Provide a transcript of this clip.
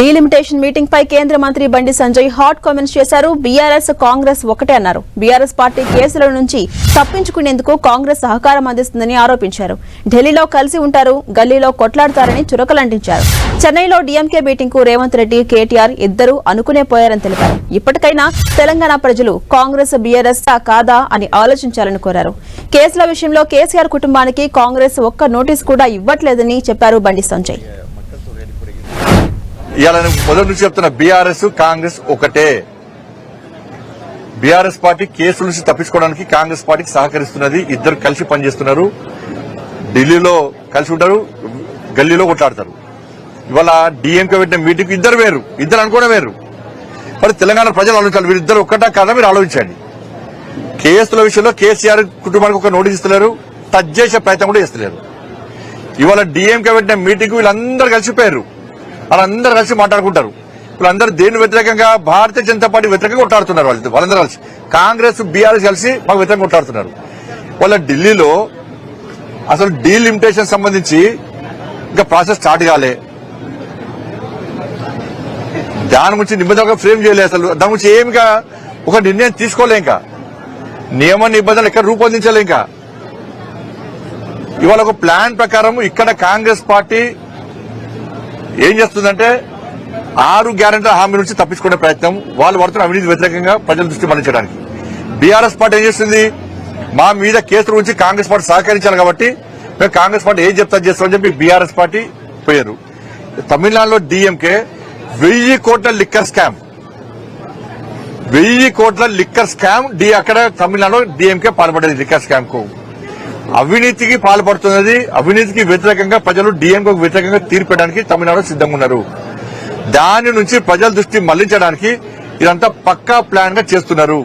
Delimitation meeting పై కేంద్ర మంత్రి Bandi Sanjay hot comments చేశారు. బీఆర్ఎస్ కాంగ్రెస్ ఒకటే అన్నారు. బీఆర్ఎస్ పార్టీ కేసుల నుంచి తప్పించుకునేందుకు కాంగ్రెస్ సహకారం అందిస్తుందని ఆరోపించారు. ఢిల్లీలో కలిసి ఉంటారు గల్లీలో కొట్లాడతారని చురకలంటించారు. చెన్నైలో డీఎంకే మీటింగ్కు రేవంత్ రెడ్డి కేటీఆర్ ఇద్దరూ అనుకునే పోయారని తెలిపారు. ఇప్పటికైనా తెలంగాణ ప్రజలు కాంగ్రెస్ బీఆర్ఎస్ కాదా అని ఆలోచించాలని కోరారు. కేసుల విషయంలో కేసీఆర్ కుటుంబానికి కాంగ్రెస్ ఒక్క నోటీస్ కూడా ఇవ్వట్లేదని చెప్పారు బండి సంజయ్. ఇవాళ మొదటి నుంచి చెప్తున్న బీఆర్ఎస్ కాంగ్రెస్ ఒకటే. బీఆర్ఎస్ పార్టీ కేసుల నుంచి తప్పించుకోవడానికి కాంగ్రెస్ పార్టీకి సహకరిస్తున్నది. ఇద్దరు కలిసి పనిచేస్తున్నారు. ఢిల్లీలో కలిసి ఉంటారు గల్లీలో కొట్లాడతారు. ఇవాళ డిఎంకే పెట్టిన మీటింగ్ ఇద్దరు వేరు ఇద్దరు అనుకోవడం వేరు. మరి తెలంగాణ ప్రజలు ఆలోచించాలి వీరిద్దరు ఒక్కటా కాదా మీరు ఆలోచించండి. కేసుల విషయంలో కేసీఆర్ కుటుంబానికి ఒక నోటీస్ ఇస్తలేరు టచ్ చేసే ప్రయత్నం కూడా చేస్తలేరు. ఇవాళ డిఎంకే పెట్టిన మీటింగ్ వీళ్ళందరూ కలిసిపోయారు. వాళ్ళందరూ కలిసి మాట్లాడుకుంటారు. వీళ్ళందరూ దేని వ్యతిరేకంగా భారతీయ జనతా పార్టీ వ్యతిరేకంగా కొట్లాడుతున్నారు వాళ్ళు వాళ్ళందరూ కలిసి. కాంగ్రెస్ బీఆర్ఎస్ కలిసి మాకు వ్యతిరేకంగా కొట్లాడుతున్నారు. వాళ్ళ ఢిల్లీలో అసలు డీలిమిటేషన్ సంబంధించి ఇంకా ప్రాసెస్ స్టార్ట్ కాలే. దాని గురించి నిబంధనగా ఫ్రేమ్ చేయలేదు అసలు. దాని గురించి ఏమిగా ఒక నిర్ణయం తీసుకోలే ఇంకా. నియమ నిబంధనలు ఎక్కడ రూపొందించలే ఇంకా. ఇవాళ ఒక ప్లాన్ ప్రకారం ఇక్కడ కాంగ్రెస్ పార్టీ ఏం చేస్తుందంటే ఆరు గ్యారెంటీ హామీ నుంచి తప్పించుకునే ప్రయత్నం వాళ్ళు పడుతున్న అవినీతి వ్యతిరేకంగా ప్రజల దృష్టి మళ్ళించడానికి. బీఆర్ఎస్ పార్టీ ఏం చేస్తుంది? మా మీద కేసుల గురించి కాంగ్రెస్ పార్టీ సహకరించాలి కాబట్టి మేము కాంగ్రెస్ పార్టీ ఏం చెప్తా చేస్తామని చెప్పి బీఆర్ఎస్ పార్టీ పోయారు. తమిళనాడులో డిఎంకే వెయ్యి కోట్ల లిక్కర్ స్కామ్. వెయ్యి కోట్ల లిక్కర్ స్కామ్ డి అక్కడ తమిళనాడులో డిఎంకే పాల్పడేది లిక్కర్ స్కామ్కు అవినీతికి పాల్పడుతున్నది అవినీతికి వ్యతిరేకంగా ప్రజలు డిఎంకు వ్యతిరేకంగా తీర్పడానికి తమిళనాడు సిద్ధంగా ఉన్నారు. దాని నుంచి ప్రజల దృష్టి మళ్ళించడానికి ఇదంతా పక్కా ప్లాన్గా చేస్తున్నారు.